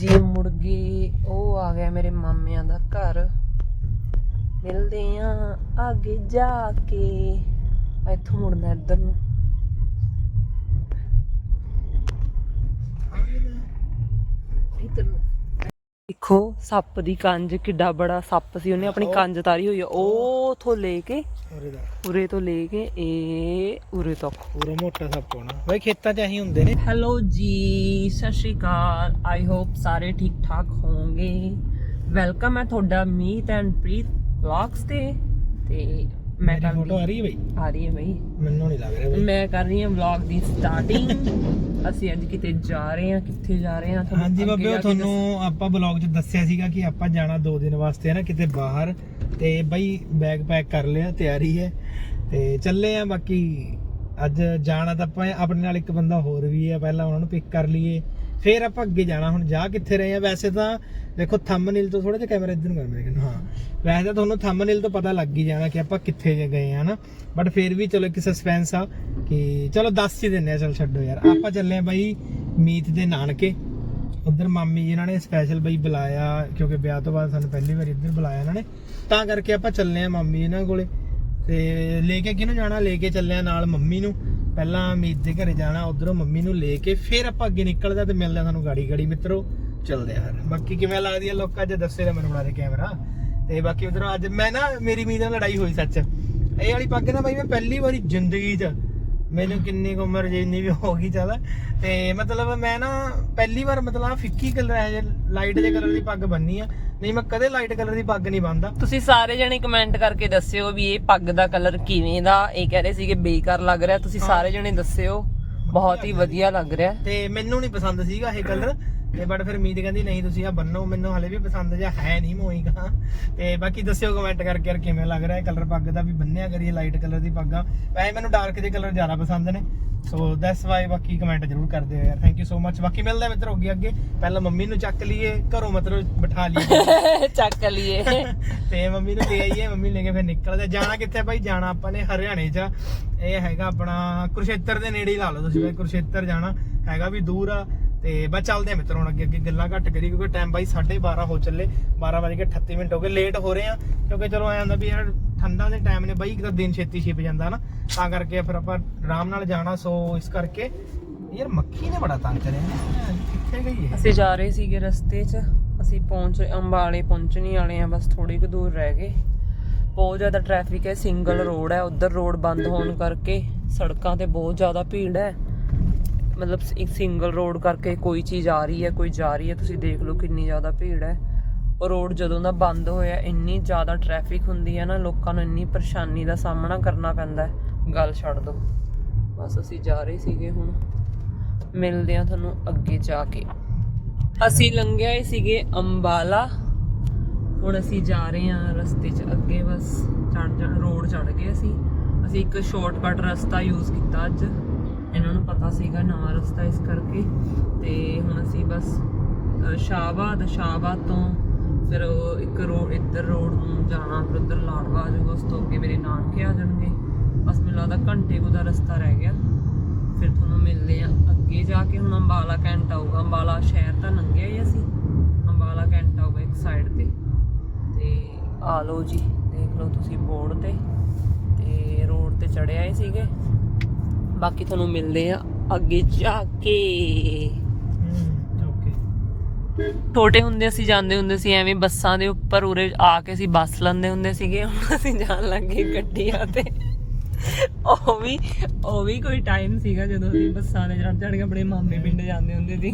ਜੀ ਮੁੜ ਗਏ ਉਹ ਆ ਗਿਆ ਮੇਰੇ ਮਾਮਿਆਂ ਦਾ ਘਰ। ਮਿਲਦੇ ਆ ਅੱਗੇ ਜਾ ਕੇ। ਇੱਥੋਂ ਮੁੜਨਾ ਇੱਧਰ ਨੂੰ। ਇੱਧਰ ਨੂੰ। ਦੇਖੋ ਸੱਪ ਦੀ ਕੰਜ ਕਿੱਡਾ ਬੜਾ ਸੱਪ ਸੀ ਉਹਨੇ ਆਪਣੀ ਕੰਜ ਤਾਰੀ ਹੋਈ ਆ। ਉਹ ਉਥੋਂ ਲੈ ਕੇ ਉਰੇ ਦਾ। ਉਰੇ ਤੋਂ ਲੈ ਕੇ ਇਹ ਉਰੇ ਤੱਕ। ਪੂਰਾ ਮੋਟਾ ਸੱਪ ਹੋਣਾ। ਬਈ ਖੇਤਾਂ 'ਚ ਅਸੀਂ ਹੁੰਦੇ ਨੇ। ਹੈਲੋ ਜੀ ਸਤਿ ਸ਼੍ਰੀ ਅਕਾਲ। ਆਈ ਹੋਪ ਸਾਰੇ ਠੀਕ ਠਾਕ ਹੋਵੋਗੇ। ਵੈਲਕਮ ਹੈ ਤੁਹਾਡਾ ਮੀਤ ਐਂਡ ਪ੍ਰੀਤ ਵਲੌਗਸ ਤੇ। ਤੇ ਮੈਂ ਮੇਰੀ ਕਰ ਫੋਟੋ ਆ ਰਹੀ ਹੈ ਬਈ? ਆ ਰਹੀ ਹੈ ਬਈ। ਮੈਨੂੰ ਨਹੀਂ ਲੱਗ ਰਿਹਾ ਬਈ। ਮੈਂ ਕਰ ਰਹੀ ਹਾਂ ਵਲੌਗ ਦੀ ਸਟਾਰਟਿੰਗ ਅਸੀਂ ਅੱਜ ਕਿਤੇ ਜਾ ਰਹੇ ਹਾਂ ਕਿੱਥੇ ਜਾ ਰਹੇ ਹਾਂ ਤੁਹਾਨੂੰ ਹਾਂਜੀ ਅੱਗੇ ਬਾਬੇ ਜਾ ਉਹ ਕੇ ਤੁਹਾਨੂੰ ਆਪਾਂ ਬਲੌਗ 'ਚ ਦੱਸਿਆ ਸੀਗਾ ਕਿ ਆਪਾਂ ਜਾਣਾ 2 ਦਿਨ ਵਾਸਤੇ ਨਾ ਕਿਤੇ ਬਾਹਰ। ਤੇ ਬਈ ਬੈਗ ਪੈਕ ਕਰ ਲਿਆ ਤਿਆਰੀ ਹੈ। ਤੇ ਚੱਲੇ ਆ ਬਾਕੀ ਅੱਜ ਜਾਣਾ ਤਾਂ ਆਪਾਂ ਆਪਣੇ ਨਾਲ ਇੱਕ ਬੰਦਾ ਹੋਰ ਵੀ ਹੈ, ਪਹਿਲਾਂ ਉਹਨਾਂ ਨੂੰ ਪਿਕ ਕਰ ਲਈਏ, ਫੇਰ ਆਪਾਂ ਅੱਗੇ ਜਾਣਾ, ਹੁਣ ਜਾ ਕਿੱਥੇ ਰਹੇ ਆ? ਵੈਸੇ ਤਾਂ ਦੇਖੋ ਥੰਬਨੇਲ ਤੋਂ ਥੋੜਾ ਜਿਹਾ ਕੈਮਰਾ ਇੱਧਰ ਨੂੰ ਕਰ ਮੇਰੇ ਹਾਂ। ਵੈਸੇ ਤਾਂ ਤੁਹਾਨੂੰ ਥੰਬਨੇਲ ਤੋਂ ਪਤਾ ਲੱਗ ਹੀ ਜਾਣਾ ਕਿ ਆਪਾਂ ਕਿੱਥੇ ਜੇ ਗਏ ਆ ਨਾ। ਬਟ ਫੇਰ ਵੀ ਚਲੋ ਇੱਕ ਸਸਪੈਂਸ ਆ ਕਿ ਚਲੋ ਦੱਸ ਹੀ ਦਿੰਨੇ ਆ, ਚਲ ਛੱਡੋ ਯਾਰ। ਆਪਾਂ ਚੱਲੇ ਆ ਬਾਈ ਮੀਤ ਦੇ ਨਾਨਕੇ। ਉਧਰ ਮਾਮੀ ਜੀ ਇਹਨਾਂ ਨੇ ਸਪੈਸ਼ਲ ਬਈ ਬੁਲਾਇਆ, ਕਿਉਂਕਿ ਵਿਆਹ ਤੋਂ ਬਾਅਦ ਸਾਨੂੰ ਪਹਿਲੀ ਵਾਰ ਇੱਧਰ ਬੁਲਾਇਆ ਇਹਨਾਂ ਨੇ। ਤਾਂ ਕਰਕੇ ਆਪਾਂ ਚੱਲੇ ਆ ਮਾਮੀ ਇਹਨਾਂ ਕੋਲੇ। ਤੇ ਲੈ ਕੇ ਕਿਹਨੂੰ ਜਾਣਾ? ਲੈ ਕੇ ਚੱਲੇ ਨਾਲ ਮੰਮੀ ਨੂੰ। ਪਹਿਲਾਂ ਮੀਤ ਦੇ ਘਰੇ ਜਾਣਾ, ਉਧਰੋਂ ਮੰਮੀ ਨੂੰ ਲੈ ਕੇ ਫਿਰ ਆਪਾਂ ਅੱਗੇ ਨਿਕਲਦੇ ਤੇ ਮਿਲਦੇ ਆ ਗਾੜੀ ਗਾੜੀ ਮਿੱਤਰੋ। ਚੱਲਦੇ ਆ ਫਿਰ। ਬਾਕੀ ਕਿਵੇਂ ਲੱਗਦੀ ਆ ਲੋਕਾਂ 'ਚ? ਦੱਸੇ ਨਾ ਮੈਨੂੰ ਬਣਾ ਦੇ ਕੈਮਰਾ ਤੇ ਬਾਕੀ ਉਧਰੋਂ ਅੱਜ ਮੈਂ ਨਾ, ਮੇਰੀ ਮੀਤ ਨਾਲ ਲੜਾਈ ਹੋਈ ਸੱਚ। ਇਹ ਵਾਲੀ ਪੱਗ ਨਾ ਬਾਈ ਮੈਂ ਪਹਿਲੀ ਵਾਰੀ ਜ਼ਿੰਦਗੀ 'ਚ। ਮੈਨੂੰ ਕਿੰਨੀ ਕੁ ਉਮਰ ਜਿੰਨੀ ਵੀ ਹੋ ਗਈ ਚੱਲ। ਤੇ ਮਤਲਬ ਮੈਂ ਨਾ ਪਹਿਲੀ ਵਾਰ ਮਤਲਬ ਫਿੱਕੀ ਕਲਰ ਹੈ ਲਾਈਟ ਜੇ ਕਲਰ ਦੀ ਪੱਗ ਬੰਨੀ ਆ। ਨਹੀਂ ਮੈਂ ਕਦੇ ਲਾਈਟ ਕਲਰ ਦੀ ਪੱਗ ਨਹੀਂ ਬੰਨਦਾ। ਤੁਸੀਂ ਸਾਰੇ ਜਣੇ ਕਮੈਂਟ ਕਰਕੇ ਦੱਸਿਓ ਵੀ ਇਹ ਪੱਗ ਦਾ ਕਲਰ ਕਿਵੇਂ ਦਾ ਇਹ ਕਹਿ ਰਹੇ ਸੀਗੇ ਬੇਕਾਰ ਲੱਗ ਰਿਹਾ। ਤੁਸੀਂ ਸਾਰੇ ਜਣੇ ਦੱਸਿਓ ਬਹੁਤ ਹੀ ਵਧੀਆ ਲੱਗ ਰਿਹਾ। ਤੇ ਮੈਨੂੰ ਨਹੀਂ ਪਸੰਦ ਸੀਗਾ ਇਹ ਕਲਰ ਤੇ ਬਟ ਫਿਰ ਮੀਤ ਕਹਿੰਦੀ ਨਹੀਂ ਤੁਸੀਂ ਆ ਬੰਨੋ ਮੈਨੂੰ ਹਲੇ ਵੀ ਪਸੰਦ ਜਿਹਾ ਹੈ ਨਹੀਂ ਮੋਈਗਾ ਤੇ ਬਾਕੀ ਦੱਸਿਓ ਕਮੈਂਟ ਕਰਕੇ ਯਾਰ ਕਿਵੇਂ ਲੱਗ ਰਿਹਾ ਕਲਰ ਪੱਗ ਦਾ ਵੀ ਬੰਨਿਆ ਕਰੀਏ ਲਾਈਟ ਕਲਰ ਦੀ ਪੱਗਾਂ। ਵੈਸੇ ਮੈਨੂੰ ਡਾਰਕ ਜਿਹੇ ਕਲਰ ਜ਼ਿਆਦਾ ਪਸੰਦ ਨੇ। ਸੋ ਦੈਟਸ ਵਾਈ ਬਾਕੀ ਕਮੈਂਟ ਜ਼ਰੂਰ ਕਰ ਦਿਓ ਯਾਰ। ਥੈਂਕ ਯੂ ਸੋ ਮੱਚ ਬਾਕੀ ਮਿਲਦਾ ਮਿੱਤਰੋ ਅੱਗੇ ਅੱਗੇ। ਪਹਿਲਾਂ ਮੰਮੀ ਨੂੰ ਚੱਕ ਲਈਏ ਘਰੋਂ ਮਤਲਬ ਬਿਠਾ ਲਈਏ। ਚੱਕ ਲਈਏ। ਤੇ ਮੰਮੀ ਨੂੰ ਲੈ ਆਈਏ ਮੰਮੀ ਲੈ ਕੇ ਫਿਰ ਨਿਕਲਦੇ। ਜਾਣਾ ਕਿੱਥੇ ਭਾਈ ਜਾਣਾ ਆਪਾਂ ਨੇ ਹਰਿਆਣੇ 'ਚ। ਇਹ ਹੈਗਾ ਆਪਣਾ ਕੁਰਸ਼ੇਤਰ ਦੇ ਨੇੜੇ ਹੀ ਲਾ ਲਓ ਤੁਸੀਂ ਭਾਈ ਕੁਰਸ਼ੇਤਰ ਜਾਣਾ ਹੈਗਾ ਵੀ ਦੂਰ ਆ। ਤੇ ਬਸ ਚੱਲਦੇ ਆ ਮਿੱਤਰ, ਹੁਣ ਅੱਗੇ ਅੱਗੇ ਗੱਲਾਂ ਘੱਟ ਕਰੀ ਕਿਉਂਕਿ ਟਾਈਮ ਬਾਈ 12:30 ਹੋ ਚੱਲੇ 12 ਵਜੇ ਕੇ 38 ਮਿੰਟ ਹੋ ਗਏ ਲੇਟ ਹੋ ਰਹੇ ਆ, ਕਿਉਂਕਿ ਚਲੋ ਐਂ ਹੁੰਦਾ ਵੀ ਯਾਰ ਠੰਡਾ ਦੇ ਟਾਈਮ ਨੇ ਬਾਈ, ਇੱਕ ਤਾਂ ਦਿਨ ਛੇਤੀ ਛਿਪ ਜਾਂਦਾ ਨਾ, ਤਾਂ ਕਰਕੇ ਫਿਰ ਆਪਾਂ ਆਰਾਮ ਨਾਲ ਜਾਣਾ, ਸੋ ਇਸ ਕਰਕੇ ਯਾਰ ਮੱਖੀ ਨੇ ਬੜਾ ਤੰਗ ਕਰਿਆ ਕਿੱਥੇ ਗਈ ਹੈ ਅਸੀਂ ਜਾ ਰਹੇ ਸੀਗੇ ਰਸਤੇ 'ਚ, ਅਸੀਂ ਪਹੁੰਚ, ਅੰਬਾਲੇ ਪਹੁੰਚਣੀ ਵਾਲੇ ਆ, ਬਸ ਥੋੜੀ ਕੁ ਦੂਰ ਰਹਿ ਗਏ। ਬਹੁਤ ਜ਼ਿਆਦਾ ਟ੍ਰੈਫਿਕ ਹੈ ਸਿੰਗਲ ਰੋਡ ਹੈ, ਉਧਰ ਰੋਡ ਬੰਦ ਹੋਣ ਕਰਕੇ ਸੜਕਾਂ ਤੇ ਬਹੁਤ ਜ਼ਿਆਦਾ ਭੀੜ ਹੈ। ਮਤਲਬ ਸਿੰਗਲ ਰੋਡ ਕਰਕੇ ਕੋਈ ਚੀਜ਼ ਆ ਰਹੀ ਹੈ, ਕੋਈ ਜਾ ਰਹੀ ਹੈ, ਤੁਸੀਂ ਦੇਖ ਲਓ ਕਿੰਨੀ ਜ਼ਿਆਦਾ ਭੀੜ ਹੈ। ਉਹ ਰੋਡ ਜਦੋਂ ਦਾ ਬੰਦ ਹੋਇਆ, ਇੰਨੀ ਜ਼ਿਆਦਾ ਟ੍ਰੈਫਿਕ ਹੁੰਦੀ ਹੈ ਨਾ, ਲੋਕਾਂ ਨੂੰ ਇੰਨੀ ਪਰੇਸ਼ਾਨੀ ਦਾ ਸਾਹਮਣਾ ਕਰਨਾ ਪੈਂਦਾ ਹੈ। ਗੱਲ ਛੱਡ ਦਿਓ ਬਸ ਅਸੀਂ ਜਾ ਰਹੇ ਸੀਗੇ ਹੁਣ। ਮਿਲਦੇ ਆ ਤੁਹਾਨੂੰ ਅੱਗੇ ਜਾ ਕੇ। ਅਸੀਂ ਲੰਘਿਆ ਹੀ ਸੀਗੇ ਅੰਬਾਲਾ। ਹੁਣ ਅਸੀਂ ਜਾ ਰਹੇ ਹਾਂ ਰਸਤੇ 'ਚ ਅੱਗੇ, ਬਸ ਚੜ ਚੜ ਰੋਡ ਚੜ ਗਏ ਅਸੀਂ। ਅਸੀਂ ਇੱਕ ਸ਼ਾਰਟਕਟ ਰਸਤਾ ਯੂਜ਼ ਕੀਤਾ ਅੱਜ। ਇਹਨਾਂ ਨੂੰ ਪਤਾ ਸੀਗਾ ਨਵਾਂ ਰਸਤਾ ਇਸ ਕਰਕੇ। ਤੇ ਹੁਣ ਅਸੀਂ ਬਸ ਸ਼ਾਹਬਾਦ ਸ਼ਾਹਬਾਦ ਤੋਂ ਫਿਰ ਉਹ ਇੱਕ ਰੋਡ ਇੱਧਰ ਰੋਡ ਨੂੰ ਜਾਣਾ, ਫਿਰ ਉੱਧਰ ਲਾੜਵਾ ਆ ਜਾਊਗਾ, ਉਸ ਤੋਂ ਅੱਗੇ ਮੇਰੇ ਨਾਨਕੇ ਆ ਜਾਣਗੇ। ਬਸ ਮੈਨੂੰ ਲੱਗਦਾ ਘੰਟੇ ਕੁ ਦਾ ਰਸਤਾ ਰਹਿ ਗਿਆ। ਫਿਰ ਤੁਹਾਨੂੰ ਮਿਲਦੇ ਆ ਅੱਗੇ ਜਾ ਕੇ। ਹੁਣ ਅੰਬਾਲਾ ਕੈਂਟ ਆਊਗਾ। ਅੰਬਾਲਾ ਸ਼ਹਿਰ ਤਾਂ ਲੰਘਿਆ ਹੀ ਅਸੀਂ। ਅੰਬਾਲਾ ਕੈਂਟ ਆਊਗਾ ਇੱਕ ਸਾਈਡ ਤੇ। ਤੇ ਆ ਲਓ ਜੀ, ਦੇਖ ਲਓ ਤੁਸੀਂ ਬੋਰਡ ਤੇ। ਤੇ ਰੋਡ ਤੇ ਚੜਿਆ ਹੀ ਸੀਗੇ। ਬਾਕੀ ਤੁਹਾਨੂੰ ਮਿਲਦੇ ਆ ਅੱਗੇ ਜਾ ਕੇ। ਛੋਟੇ ਹੁੰਦੇ ਅਸੀਂ ਜਾਂਦੇ ਹੁੰਦੇ ਸੀ ਐਵੇਂ ਬੱਸਾਂ ਦੇ ਉੱਪਰ ਉਰੇ ਆ ਕੇ ਅਸੀਂ ਬੱਸ ਲੈਂਦੇ ਹੁੰਦੇ ਸੀਗੇ ਹੁਣ ਅਸੀਂ ਜਾਣ ਲੱਗੇ ਗੱਡੀਆਂ ਤੇ। ਉਹ ਵੀ ਉਹ ਵੀ ਕੋਈ ਟਾਈਮ ਸੀਗਾ ਜਦੋਂ ਅਸੀਂ ਬੱਸਾਂ ਤੇ ਚੜ ਚੜ ਕੇ ਆਪਣੇ ਮਾਮੇ ਪਿੰਡ ਜਾਂਦੇ ਹੁੰਦੇ ਸੀ।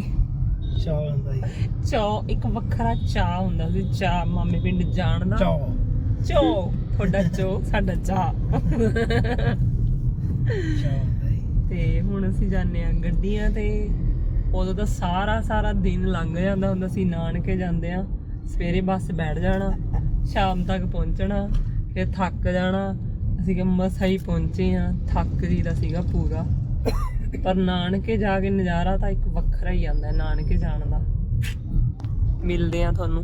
ਚਾਹ ਹੁੰਦਾ ਜੀ ਚਾਅ ਇੱਕ ਵੱਖਰਾ ਚਾਅ ਹੁੰਦਾ ਸੀ ਚਾਅ ਮਾਮੇ ਪਿੰਡ ਜਾਣ ਦਾ। ਚਾਹ। ਚੋ ਤੁਹਾਡਾ ਚੋ ਸਾਡਾ ਚਾਹ। ਜੀ ਤੇ ਹੁਣ ਅਸੀਂ ਜਾਂਦੇ ਆ ਗੱਡੀਆਂ ਤੇ। ਉਦੋਂ ਤਾਂ ਸਾਰਾ ਸਾਰਾ ਦਿਨ ਲੰਘ ਜਾਂਦਾ ਹੁੰਦਾ ਸੀ, ਨਾਨਕੇ ਜਾਂਦੇ ਆ ਸਵੇਰੇ ਬੱਸ ਬੈਠ ਜਾਣਾ, ਸ਼ਾਮ ਤੱਕ ਪਹੁੰਚਣਾ, ਫਿਰ ਥੱਕ ਜਾਣਾ। ਅਸੀਂ ਕਿ ਮਸਾਂ ਹੀ ਪਹੁੰਚੇ ਆ ਥੱਕ ਜੀ ਦਾ ਸੀਗਾ ਪੂਰਾ। ਪਰ ਨਾਨਕੇ ਜਾ ਕੇ ਨਜ਼ਾਰਾ ਤਾਂ ਇੱਕ ਵੱਖਰਾ ਹੀ ਆਉਂਦਾ, ਨਾਨਕੇ ਜਾਣ ਦਾ। ਮਿਲਦੇ ਆ ਤੁਹਾਨੂੰ।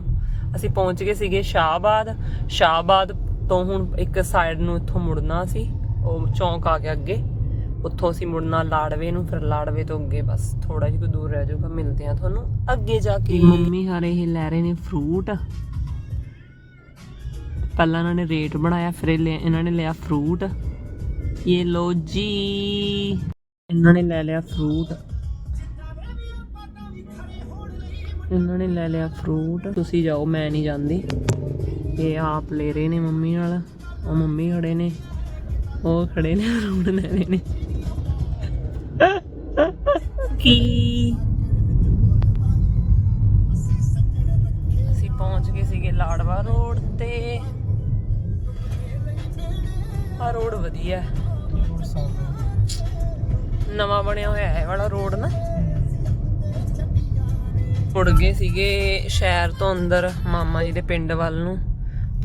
ਅਸੀਂ ਪਹੁੰਚ ਗਏ ਸੀਗੇ ਸ਼ਾਹਬਾਦ। ਸ਼ਾਹਬਾਦ ਤੋਂ ਹੁਣ ਇੱਕ ਸਾਈਡ ਨੂੰ ਇੱਥੋਂ ਮੁੜਨਾ ਸੀ, ਉਹ ਚੌਂਕ ਆ ਗਿਆ ਅੱਗੇ। ਉੱਥੋਂ ਅਸੀਂ ਮੁੜਨਾ ਲਾੜਵੇ ਨੂੰ, ਫਿਰ ਲਾੜਵੇ ਤੋਂ ਅੱਗੇ ਬਸ ਥੋੜਾ ਜਿਹਾ ਦੂਰ ਰਹਿ ਜਾਊਗਾ, ਮਿਲਦੇ ਆ ਤੁਹਾਨੂੰ ਅੱਗੇ ਜਾ ਕੇ। ਮੰਮੀ ਹਾਰੇ ਇਹ ਲੈ ਰਹੇ ਨੇ ਫਰੂਟ ਪਹਿਲਾਂ ਇਹਨਾਂ ਨੇ ਰੇਟ ਬਣਾਇਆ, ਫਿਰ ਇਹਨਾਂ ਨੇ ਲਿਆ ਫਰੂਟ ਇਹ ਲੋ ਜੀ, ਇਹਨਾਂ ਨੇ ਲੈ ਲਿਆ ਫਰੂਟ ਇਹਨਾਂ ਨੇ ਲੈ ਲਿਆ ਫਰੂਟ ਤੁਸੀਂ ਜਾਓ, ਮੈਂ ਨਹੀਂ ਜਾਂਦੀ। ਇਹ ਆਪ ਲੈ ਰਹੇ ਨੇ ਮੰਮੀ ਨਾਲ। ਉਹ ਮੰਮੀ ਖੜੇ ਨੇ। ਉਹ ਖੜੇ ਨੇ ਫਰੂਟ ਲੈ ਰਹੇ ਨੇ। ਕੀ? ਅਸੀਂ ਪਹੁੰਚ ਗਏ ਸੀਗੇ ਲਾੜਵਾ ਰੋਡ ਤੇ। ਆ ਰੋਡ ਵਧੀਆ ਨਵਾਂ ਬਣਿਆ ਹੋਇਆ ਹੈ ਵਾਲਾ ਰੋਡ ਨਾ। ਮੁੜ ਗਏ ਸੀਗੇ ਸ਼ਹਿਰ ਤੋਂ ਅੰਦਰ ਮਾਮਾ ਜੀ ਦੇ ਪਿੰਡ ਵੱਲ ਨੂੰ।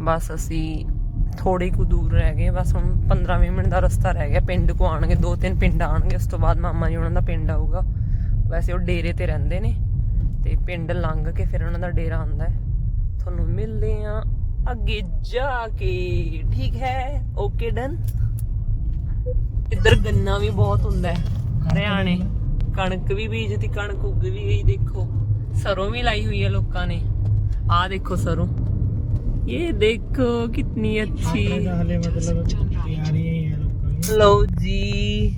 ਬਸ ਅਸੀਂ ਥੋੜੀ ਕੁ ਦੂਰ ਰਹਿ ਗਏ, ਬਸ ਹੁਣ 15-20 ਮਿੰਟ ਦਾ ਰਸਤਾ ਰਹਿ ਗਿਆ। ਪਿੰਡ ਕੋ ਆਣਗੇ ਦੋ ਤਿੰਨ ਪਿੰਡ ਆਣਗੇ ਉਸ ਤੋਂ ਬਾਅਦ ਮਾਮਾ ਜੀ ਉਹਨਾਂ ਦਾ ਪਿੰਡ ਆਊਗਾ। ਵੈਸੇ ਉਹ ਡੇਰੇ ਤੇ ਰਹਿੰਦੇ ਨੇ ਤੇ ਪਿੰਡ ਲੰਘ ਕੇ ਫਿਰ ਉਹਨਾਂ ਦਾ ਡੇਰਾ ਆਉਂਦਾ ਹੈ। ਤੁਹਾਨੂੰ ਮਿਲਦੇ ਆ ਅੱਗੇ ਜਾ ਕੇ। ਠੀਕ ਹੈ? ਓਕੇ ਡਨ ਇੱਧਰ ਗੰਨਾ ਵੀ ਬਹੁਤ ਹੁੰਦਾ ਹੈ। ਹਰਿਆਣੇ। ਕਣਕ ਵੀ ਬੀਜਤੀ ਕਣਕ ਉੱਗ ਵੀ ਗਈ ਦੇਖੋ। ਸਰੋਂ ਵੀ ਲਾਈ ਹੋਈ ਹੈ ਲੋਕਾਂ ਨੇ। ਆਹ ਦੇਖੋ ਸਰੋਂ। ਇਹ ਦੇਖੋ ਕਿਤਨੀ ਅੱਛੀ। ਹਲੇ ਮਤਲਬ ਤਿਆਰੀਆਂ ਹੀ ਆ ਲੋਕਾਂ ਦੀ ਲਓ ਜੀ।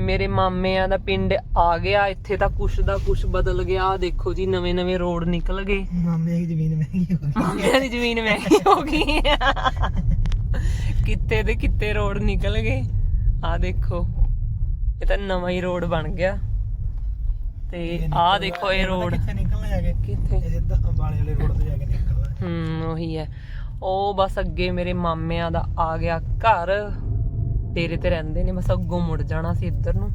ਮੇਰੇ ਮਾਮਿਆਂ ਦਾ ਪਿੰਡ ਆ ਗਿਆ ਇੱਥੇ ਤਾਂ ਕੁਛ ਦਾ ਕੁਛ ਬਦਲ ਗਿਆ। ਦੇਖੋ ਜੀ ਨਵੇਂ ਨਵੇਂ ਰੋਡ ਨਿਕਲ ਗਏ। ਮਾਮੇ ਦੀ ਜ਼ਮੀਨ ਮਹਿੰਗੀ ਹੋ ਗਈ। ਮਾਮਿਆਂ ਦੀ ਜ਼ਮੀਨ ਮਹਿੰਗੀ ਹੋ ਗਈ। ਕਿੱਤੇ ਦੇ ਕਿੱਤੇ ਰੋਡ ਨਿਕਲ ਗਏ। ਆ ਦੇਖੋ ਇਹ ਤਾਂ ਨਵਾਂ ਹੀ ਰੋਡ ਬਣ ਗਿਆ। ਤੇ ਆਹ ਦੇਖੋ ਇਹ ਰੋਡ। ਕਿੱਥੇ ਨਿਕਲਣਾ ਜਾ ਕੇ? ਕਿੱਥੇ? ਇਹ ਸਿੱਧਾ ਅੰਬਾਲੇ ਵਾਲੇ ਰੋਡ ਤੇ ਜਾ ਕੇ ਨਿਕਲਣਾ। ਹੂੰ ਉਹੀ ਹੈ। ਉਹ ਬਸ ਅੱਗੇ ਮੇਰੇ ਮਾਮਿਆਂ ਦਾ ਆ ਗਿਆ ਘਰ। ਡੇਰੇ ਤੇ ਰਹਿੰਦੇ ਨੇ ਬਸ ਅੱਗੋਂ ਮੁੜ ਜਾਣਾ ਸੀ ਇੱਧਰ ਨੂੰ।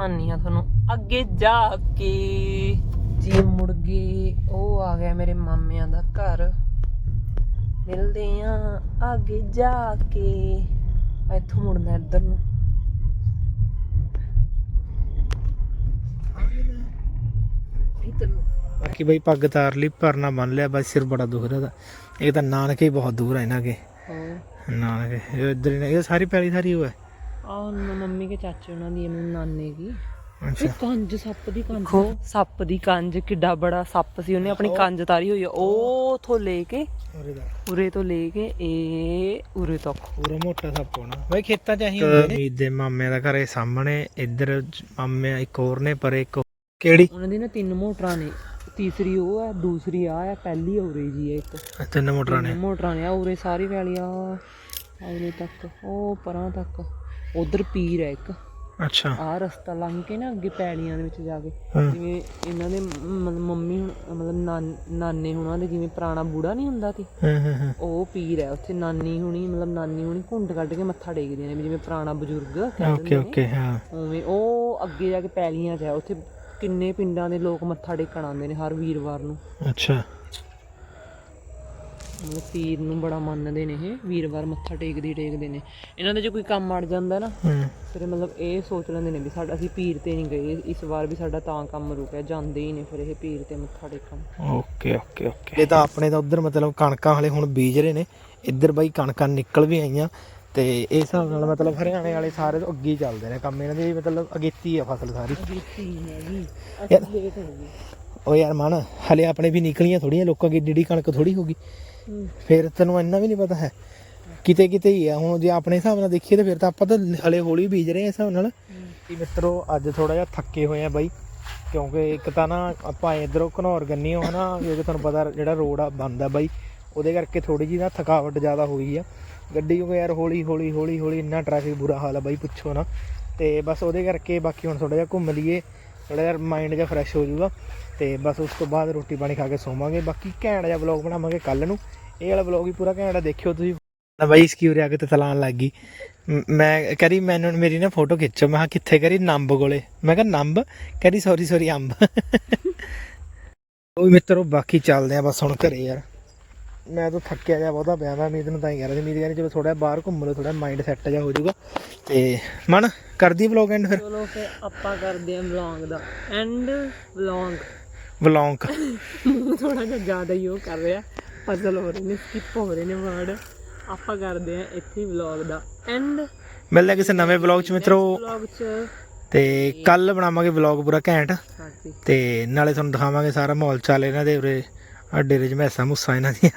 ਹਾਨੀ ਆ ਤੁਹਾਨੂੰ। ਅੱਗੇ ਜਾ ਕੇ। ਜੀ ਮੁੜ ਗਏ। ਉਹ ਆ ਗਿਆ ਮੇਰੇ ਮਾਮਿਆਂ ਦਾ ਘਰ। ਮਿਲਦੇ ਆ ਅੱਗੇ ਜਾ ਕੇ। ਇੱਥੋਂ ਮੁੜਨਾ ਇੱਧਰ ਨੂੰ। ਇੱਧਰ ਨੂੰ। ਬਾਕੀ ਬਈ ਪੱਗ ਤਾਰ ਲਈ ਪਰਨਾ ਬੰਨ ਲਿਆ। ਬਸ ਸਿਰ ਬੜਾ ਦੁਖਦਾ ਦਾ ਇਹ ਤਾਂ ਨਾਨਕੇ ਹੀ ਬਹੁਤ ਦੂਰ ਹੈ ਇਹਨਾਂ ਕੇ। ਹਾਂ ਨਾਨਕੇ ਇਹ ਇੱਧਰ ਹੀ ਨੇ ਇਹ ਸਾਰੀ ਪੈਲੀ ਸਾਰੀ ਉਹ ਹੈ। ਆਹ ਮੰਮੀ ਕੇ ਚਾਚੇ ਉਹਨਾਂ ਦੀ ਇਹਨਾਂ ਨਾਨੇ ਦੀ। ਅੱਛਾ। ਇਹ ਕੰਜ ਸੱਪ ਦੀ ਕੰਜ। ਦੇਖੋ ਸੱਪ ਦੀ ਕੰਜ ਕਿੱਡਾ ਬੜਾ ਸੱਪ ਸੀ ਉਹਨੇ ਆਪਣੀ ਕੰਜ ਤਾਰੀ ਹੋਈ ਆ। ਉਹ ਉਥੋਂ ਲੈ ਕੇ ਉਰੇ ਦਾ। ਉਰੇ ਤੋਂ ਲੈ ਕੇ ਇਹ ਉਰੇ ਤੱਕ। ਪੂਰਾ ਮੋਟਾ ਸੱਪ ਹੋਣਾ। ਬਈ ਖੇਤਾਂ ਚ ਆਹੀ ਹੁੰਦੇ ਨੇ। ਦੇ ਮਾਮੇ ਦਾ ਘਰੇ ਸਾਹਮਣੇ ਇੱਧਰ ਮਾਮੇ ਇੱਕ ਹੋਰ ਨੇ ਪਰ ਇੱਕ ਕਿਹੜੀ? ਉਹਨਾਂ ਦੀ ਨਾ ਤਿੰਨ ਮੋਟਰਾਂ ਨੇ। ਤੀਸਰੀ ਉਹ ਹੈ ਦੂਸਰੀ ਆ ਹੈ ਪਹਿਲੀ ਉਰੇ ਜੀ ਹੈ ਇੱਕ। ਤਿੰਨ ਮੋਟਰਾਂ ਨੇ ਮੋਟਰਾਂ ਨੇ ਉਰੇ ਸਾਰੀ ਵੈਲੀ ਆ ਉਰੇ ਤੱਕ ਉਹ ਪਰਾਂ ਤੱਕ। ਉਧਰ ਪੀਰ ਹੈ ਇੱਕ। ਅੱਛਾ। ਆ ਰਸਤਾ ਲੰਘ ਕੇ ਨਾ ਅੱਗੇ ਪੈਲੀਆਂ ਦੇ ਵਿੱਚ ਜਾ ਕੇ। ਜਿਵੇਂ ਇਹਨਾਂ ਦੇ ਮੰਮੀ ਮਤਲਬ ਨਾਨ- ਹੁਣਾਂ ਦੇ ਜਿਵੇਂ ਪੁਰਾਣਾ ਬੂੜਾ ਨਹੀਂ ਹੁੰਦਾ ਸੀ? ਹਾਂ ਹਾਂ ਹਾਂ। ਉਹ ਪੀਰ ਹੈ ਉੱਥੇ ਨਾਨੀ ਹੁਣੀ ਮਤਲਬ ਨਾਨੀ ਹੁਣੀ ਘੁੰਡ ਕੱਢ ਕੇ ਮੱਥਾ ਟੇਕਦੀਆਂ ਨੇ ਜਿਵੇਂ ਪੁਰਾਣਾ ਬਜ਼ੁਰਗ ਓਕੇ ਓਕੇ ਹਾਂ। ਉਵੇਂ ਉਹ ਅੱਗੇ ਜਾ ਕੇ ਪੈਲੀਆਂ 'ਚ ਹੈ ਉੱਥੇ ਕਿੰਨੇ ਪਿੰਡਾਂ ਦੇ ਲੋਕ ਮੱਥਾ ਟੇਕਣ ਆਉਂਦੇ ਨੇ ਹਰ ਵੀਰਵਾਰ ਨੂੰ? ਅੱਛਾ। ਮਤਲਬ ਪੀਰ ਨੂੰ ਬੜਾ ਮੰਨਦੇ ਨੇ ਇਹ ਵੀਰਵਾਰ ਮੱਥਾ ਟੇਕਦੀ ਟੇਕਦੇ ਨੇ। ਇਹਨਾਂ ਦੇ ਜੇ ਕੋਈ ਕੰਮ ਅੜ ਜਾਂਦਾ ਨਾ ਫਿਰ ਮਤਲਬ ਇਹ ਸੋਚ ਲੈਂਦੇ ਨੇ ਵੀ ਸਾਡਾ ਅਸੀਂ ਪੀਰ ਤੇ ਨਹੀਂ ਗਏ ਇਸ ਵਾਰ ਵੀ ਸਾਡਾ ਤਾਂ ਕੰਮ ਰੁਕਿਆ ਜਾਂਦੇ ਹੀ ਨੇ ਫਿਰ ਇਹ ਪੀਰ ਤੇ ਮੱਥਾ ਟੇਕਣ। Okay okay okay. ਇਹ ਤਾਂ ਆਪਣੇ ਤਾਂ ਉਧਰ ਮਤਲਬ ਕਣਕਾਂ ਹਲੇ ਹੁਣ ਬੀਜ ਰਹੇ ਨੇ ਇੱਧਰ ਬਾਈ ਕਣਕਾਂ ਨਿਕਲ ਵੀ ਆਈਆਂ। ਤੇ ਇਸ ਹਿਸਾਬ ਨਾਲ ਮਤਲਬ ਹਰਿਆਣੇ ਵਾਲੇ ਸਾਰੇ ਤੋਂ ਅੱਗੇ ਹੀ ਚੱਲਦੇ ਨੇ ਕੰਮ ਇਹਨਾਂ ਦੀ ਮਤਲਬ ਅਗੇਤੀ ਆ ਫਸਲ ਸਾਰੀ। ਹੈਗੀ। ਯਾਰ- ਅਸੀਂ ਲੇਟ ਹੋ ਗਏ ਓ ਯਾਰ ਮਨ ਹਲੇ ਆਪਣੇ ਵੀ ਨਿਕਲੀਆਂ ਥੋੜੀਆਂ ਲੋਕਾਂ ਦੀ ਡਿੜੀ ਕਣਕ ਥੋੜੀ ਹੋਗੀ ਹੂੰ। ਫਿਰ ਤੈਨੂੰ ਇੰਨਾ ਵੀ ਨਹੀਂ ਪਤਾ ਹੈ। ਕਿਤੇ ਕਿਤੇ ਹੀ ਆ ਹੁਣ ਜੇ ਆਪਣੇ ਹਿਸਾਬ ਨਾਲ ਦੇਖੀਏ ਤਾਂ ਫਿਰ ਤਾਂ ਆਪਾਂ ਤਾਂ ਹਲੇ ਹੌਲੀ ਬੀਜ ਰਹੇ ਆ ਇਸ ਹਿਸਾਬ ਨਾਲ। ਜੀ ਮਿੱਤਰੋ ਅੱਜ ਥੋੜਾ ਜਿਹਾ ਥੱਕੇ ਹੋਏ ਆ ਬਾਈ ਕਿਉਂਕਿ ਇੱਕ ਤਾਂ ਨਾ ਆਪਾਂ ਇਧਰੋਂ ਘਨੌਰ ਗੰਨੀਓ ਹਨਾ ਕਿਉਂਕਿ ਤੁਹਾਨੂੰ ਪਤਾ ਜਿਹੜਾ ਰੋਡ ਆ ਬੰਦ ਆ ਬਾਈ। ਉਹਦੇ ਕਰਕੇ ਥੋੜੀ ਜਿਹੀ ਨਾ ਥਕਾਵਟ ਜ਼ਿਆਦਾ ਹੋਈ ਆ। ਗੱਡੀ ਕਿਉਂਕਿ ਯਾਰ ਹੌਲੀ ਹੌਲੀ ਹੌਲੀ ਹੌਲੀ ਇੰਨਾ ਟ੍ਰੈਫਿਕ ਬੁਰਾ ਹਾਲ ਆ ਬਾਈ, ਪੁੱਛੋ ਨਾ। ਤੇ ਬਸ ਉਹਦੇ ਕਰਕੇ ਬਾਕੀ ਹੁਣ ਥੋੜਾ ਜਿਹਾ ਘੁੰਮ ਲਈਏ ਥੋੜਾ ਜਿਹਾ ਮਾਈਂਡ ਜਿਹਾ ਫਰੈਸ਼ ਹੋ ਜਾਊਗਾ। ਤੇ ਬਸ ਉਸ ਤੋਂ ਬਾਅਦ ਰੋਟੀ ਪਾਣੀ ਖਾ ਕੇ ਸੋਵਾਂਗੇ। ਬਾਕੀ ਘੈਂਟ ਜਿਹਾ ਵਲੌਗ ਬਣਾਵਾਂਗੇ ਕੱਲ ਨੂੰ। ਇਹ ਵਾਲਾ ਵਲੌਗ ਵੀ ਪੂਰਾ ਘੈਂਟ ਆ, ਦੇਖਿਓ ਤੁਸੀਂ। ਨਾ ਬਾਈ ਇਸਕੀ ਉਰੇ ਆ ਕੇ ਤਲਾਨ ਲੱਗ ਗਈ। ਮ- ਮੈਂ ਕਰੀ ਮੈਨੂੰ ਮੇਰੀ ਨਾ ਫੋਟੋ ਖਿੱਚੋ। ਮੈਂ ਕਿਹਾ ਕਿੱਥੇ ਕਰੀ? ਨੰਬ ਕੋਲੇ। ਮੈਂ ਕਿਹਾ ਨੰਬ? ਕਰੀ ਸੌਰੀ ਸੌਰੀ ਅੰਬ। ਉਹ ਮਿੱਤਰੋ ਬਾਕੀ ਚੱਲਦੇ ਆ ਬਸ ਹੁਣ ਘਰੇ ਯਾਰ। ਮੈਂ ਤਾਂ ਥੱਕਿਆ ਜਾ ਬਹੁਤਾ ਪਿਆ ਮੈਂ ਮੀਤ ਨੂੰ ਤਾਂ ਹੀ ਕਹਿ ਰਿਹਾ ਸੀ ਮੀਤ ਕਹਿੰਦੀ ਚਲੋ ਥੋੜਾ ਬਾਹਰ ਘੁੰਮ ਲਓ ਥੋੜਾ ਮਾਈਂਡ ਸੈੱਟ ਜਾ ਹੋ ਜਾਊਗਾ। ਤੇ ਮਨ ਕਰਦੀ ਵਲੌਗ ਐਂਡ ਫਿਰ? ਚਲੋ ਫਿਰ ਆਪਾਂ ਕਰਦੇ ਆਂ ਵਲੌਗ ਦਾ ਐਂਡ ਵਲੌਗ ਵਲੌਗ ਥੋੜਾ ਜਿਹਾ ਜ਼ਿਆਦਾ ਹੀ ਉਹ ਕਰ ਰਿਹਾ ਪਜ਼ਲ ਹੋ ਰਹੇ ਨੇ ਸਕਿਪ ਹੋ ਰਹੇ ਨੇ ਵਰਡ ਆਪਾਂ ਕਰਦੇ ਆਂ ਇੱਥੇ ਵਲੌਗ ਦਾ ਐਂਡ ਮਿਲਦੇ ਕਿਸੇ ਨਵੇਂ ਵਲੌਗ 'ਚ ਮਿੱਤਰੋ। ਵਲੌਗ ਚ। ਤੇ ਕੱਲ ਬਣਾਵਾਂਗੇ ਵਲੌਗ ਪੂਰਾ ਘੈਂਟ। ਤੇ ਨਾਲੇ ਤੁਹਾਨੂੰ ਦਿਖਾਵਾਂਗੇ ਸਾਰਾ ਮਾਹੌਲ ਚਾਲ ਇਹਨਾਂ ਦੇ ਉਰੇ। ਆ ਡੇਰੇ 'ਚ ਮੈਸਾਂ ਮੁੱਸਾਂ ਇਹਨਾਂ ਦੀਆਂ।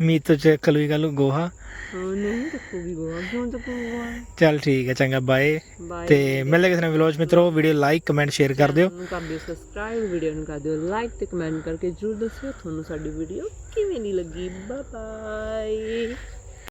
ਮੀਤੋ ਚ ਕਲੂਈ ਕਲੂ ਗੋਹਾ। ਹਾਂ ਨਹੀਂ ਰੱਖੂਗੀ ਗੋਆ ਕਿਉਂ ਚੱਕੂਗਾ ਚੱਲ ਠੀਕ ਹੈ ਚੰਗਾ ਬਾਏ। ਤੇ ਮਿਲਦੇ ਕਿਸੇ ਨਵੇਂ ਵਲੌਗ ਮਿੱਤਰੋ ਵੀਡੀਓ ਲਾਈਕ ਕਮੈਂਟ ਸ਼ੇਅਰ ਕਰ ਦਿਓ। ਨੂੰ ਕਰ ਦਿਓ ਸਬਸਕ੍ਰਾਈਬ ਵੀਡੀਓ ਨੂੰ ਕਰ ਦਿਓ ਲਾਈਕ ਤੇ ਕਮੈਂਟ ਕਰਕੇ ਜਰੂਰ ਦੱਸਿਓ ਤੁਹਾਨੂੰ ਸਾਡੀ ਵੀਡੀਓ ਕਿਵੇਂ ਦੀ ਲੱਗੀ। Bye bye